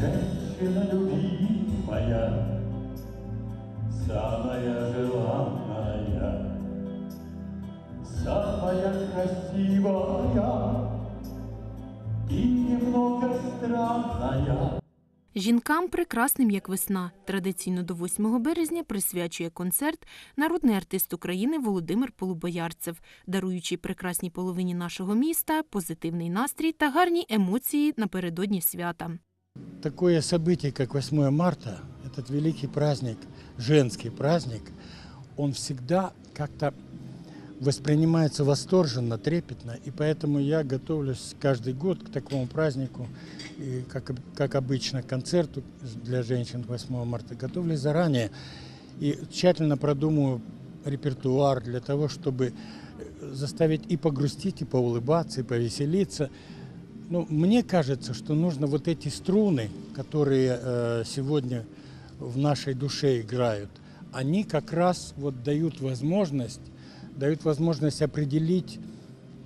Женщина любимая, самая желанная, самая красивая и немного странная. Жінкам прекрасним як весна. Традиційно до 8 березня присвячує концерт народний артист України Володимир Полубоярцев, даруючи прекрасній половині нашого міста позитивний настрій та гарні емоції напередодні свята. Такое событие, как 8 марта, этот великий праздник, женский праздник, он всегда как-то воспринимается восторженно, трепетно, и поэтому я готовлюсь каждый год к такому празднику, и как, как обычно к концерту для женщин 8 марта, готовлюсь заранее и тщательно продумываю репертуар для того, чтобы э, заставить и погрустить, и поулыбаться, и повеселиться. Ну, мне кажется, что нужно вот эти струны, которые э, сегодня в нашей душе играют, они как раз вот дают возможность, дают возможность определить,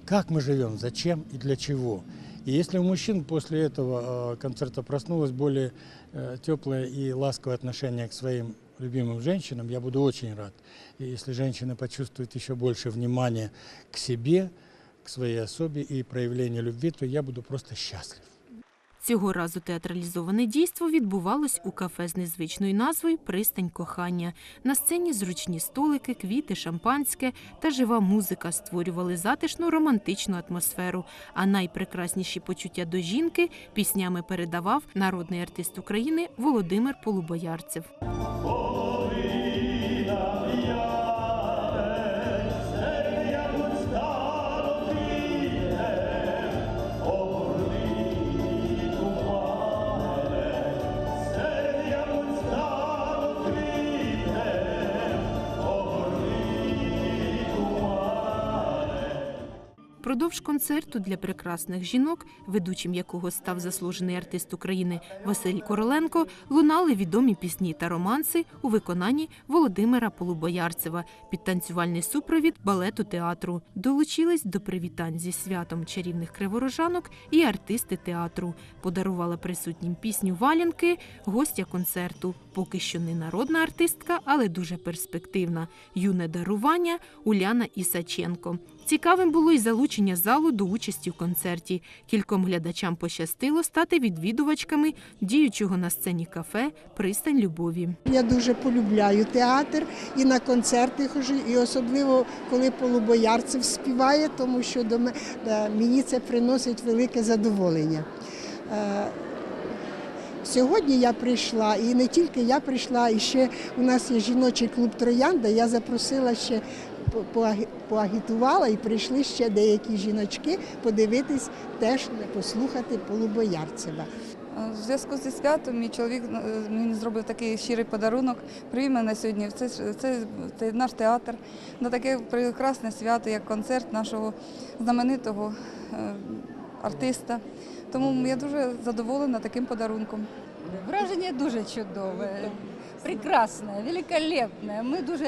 как мы живем, зачем и для чего. И если у мужчин после этого э, концерта проснулось более э, теплое и ласковое отношение к своим любимым женщинам, я буду очень рад. И если женщина почувствует еще больше внимания к себе, к своей особе и проявлению любви, то я буду просто счастлив. Цього разу театралізоване дійство відбувалось у кафе з незвичною назвою Пристань кохання. На сцені зручні столики, квіти, шампанське та жива музика створювали затишну романтичну атмосферу. А найпрекрасніші почуття до жінки піснями передавав народний артист України Володимир Полубоярцев. Продовж концерту для прекрасних жінок, ведучим якого став заслужений артист України Василь Короленко, лунали відомі пісні та романси у виконанні Володимира Полубоярцева під танцювальний супровід балету театру. Долучились до привітань зі святом чарівних криворожанок і артисти театру. Подарувала присутнім пісню Валянки, гостя концерту. Поки що не народна артистка, але дуже перспективна. Юне дарування Уляна Ісаченко. Цікавим було й залучення залу до участі в концерті. Кільком глядачам пощастило стати відвідувачками діючого на сцені кафе Пристань любові. Я дуже полюбляю театр і на концерти хожу, і особливо коли Полубоярцев співає, тому що до ме- да, мені це приносить велике задоволення. Е, Сьогодні я прийшла, і не тільки я прийшла, і ще у нас є жіночий клуб Троянда. Я запросила ще поагітувала і прийшли ще деякі жіночки подивитись, теж послухати Полубоярцева. В зв'язку зі святом мій чоловік мені зробив такий щирий подарунок. Привів мене сьогодні. Це, це, це наш театр на таке прекрасне свято, як концерт нашого знаменитого е, артиста. Тому я дуже задоволена таким подарунком. Враження дуже чудове, прекрасне, великолепне. Ми дуже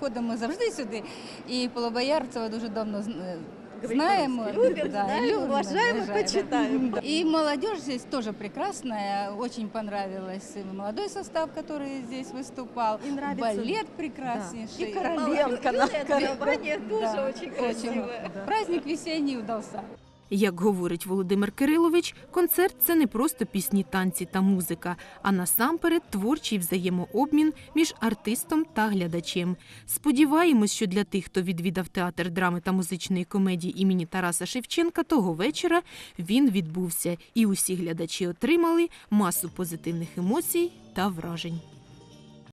ходимо завжди сюди, і Полобоярцева дуже давно зн- знаємо. Любим, Да, знаем, любим, уважаем и обожаем. почитаем. Да. И молодежь здесь тоже прекрасная, очень понравилось. Молодой состав, который здесь выступал, И нравится- балет прекраснейший. И королевка на Юная компания да, тоже да, очень. Праздник весенний удался. Як говорить Володимир Кирилович, концерт це не просто пісні, танці та музика, а насамперед творчий взаємообмін між артистом та глядачем. Сподіваємось, що для тих, хто відвідав театр драми та музичної комедії імені Тараса Шевченка, того вечора він відбувся, і усі глядачі отримали масу позитивних емоцій та вражень.